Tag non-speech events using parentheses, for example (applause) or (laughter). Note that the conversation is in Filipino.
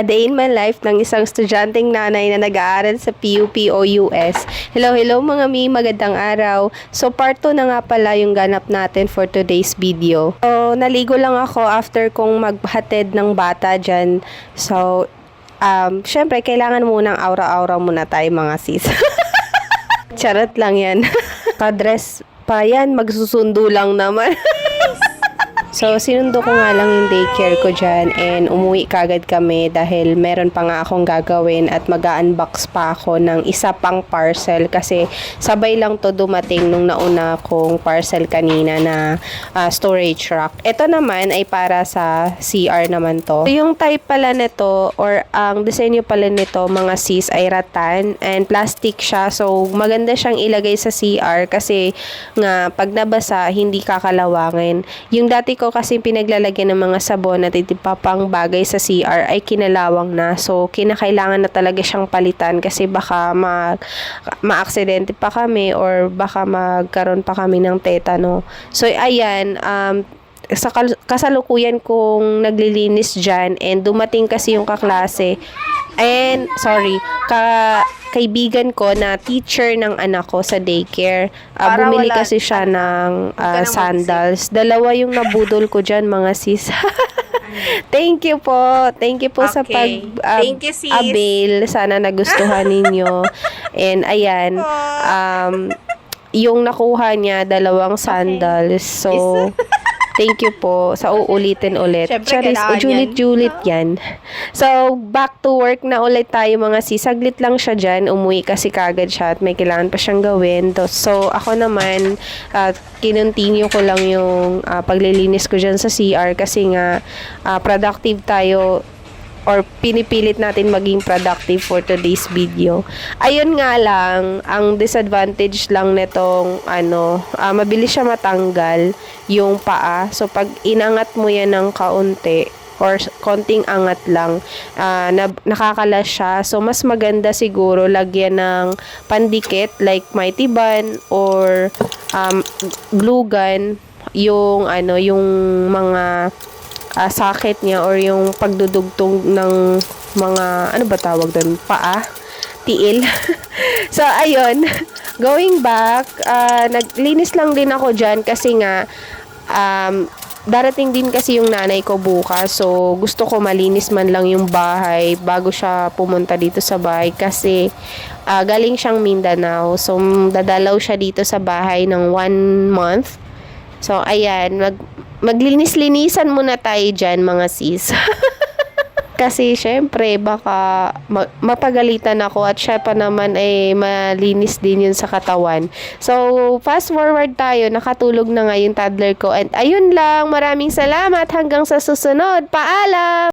A day in my life ng isang estudyanteng nanay na nag-aaral sa PUP o US. Hello, hello mga mi, magandang araw. So part 2 na nga pala yung ganap natin for today's video. So naligo lang ako after kong maghatid ng bata dyan. So, um, syempre kailangan munang aura-aura muna tayo mga sis. (laughs) Charot lang yan. (laughs) Kadress pa yan, magsusundo lang naman. (laughs) So, sinundo ko nga lang yung daycare ko dyan and umuwi kagad kami dahil meron pa nga akong gagawin at mag unbox pa ako ng isa pang parcel kasi sabay lang to dumating nung nauna kong parcel kanina na ah, storage rack. Ito naman ay para sa CR naman to. Yung type pala nito or ang disenyo pala nito mga sis ay rattan and plastic siya so maganda siyang ilagay sa CR kasi nga pag nabasa hindi kakalawangin. Yung dati ko kasi pinaglalagyan ng mga sabon at itipapang bagay sa CR ay kinalawang na. So, kinakailangan na talaga siyang palitan kasi baka mag, ma-aksidente pa kami or baka magkaroon pa kami ng tetano. So, ayan, um, sa kasalukuyan kong naglilinis dyan and dumating kasi yung kaklase and sorry ka kaibigan ko na teacher ng anak ko sa daycare. Para bumili wala- kasi siya ng nang sandals. Dalawa yung nabudol ko dyan mga sis. (laughs) Thank you po. Thank you po sa pag Okay. ah, Thank you, sis. avail. Sana nagustuhan ninyo. (laughs) And ayan um yung nakuha niya dalawang sandals. So (laughs) Thank you po. Sa uulitin ulit. Syempre, Charis, kailangan yan. ujulit-julit yan. So, back to work na ulit tayo mga sis. Saglit lang siya dyan. Umuwi kasi kagad siya at may kailangan pa siyang gawin. So, ako naman, uh, kinontinue ko lang yung ah, paglilinis ko dyan sa CR kasi nga ah, productive tayo or pinipilit natin maging productive for today's video. Ayun nga lang, ang disadvantage lang nitong ano, ah, mabilis siya matanggal yung paa. So pag inangat mo yan ng kaunti or konting angat lang, ah, na, nakakalas siya. So mas maganda siguro lagyan ng pandikit like mighty band or um, glue gun yung ano yung mga ah, socket niya or yung pagdudugtong ng mga ano ba tawag doon? Paa? Tiil? (laughs) So ayun. (laughs) Going back ah, naglinis lang din ako dyan kasi nga um, darating din kasi yung nanay ko bukas. So gusto ko malinis man lang yung bahay bago siya pumunta dito sa bahay kasi ah, galing siyang Mindanao. So dadalaw siya dito sa bahay ng one month. So, ayan, mag, maglinis-linisan muna tayo dyan, mga sis. (laughs) Kasi, syempre, baka ma- mapagalitan ako at siya pa naman ay malinis din yun sa katawan. So, fast forward tayo, nakatulog na nga yung toddler ko. And ayun lang, maraming salamat hanggang sa susunod. Paalam!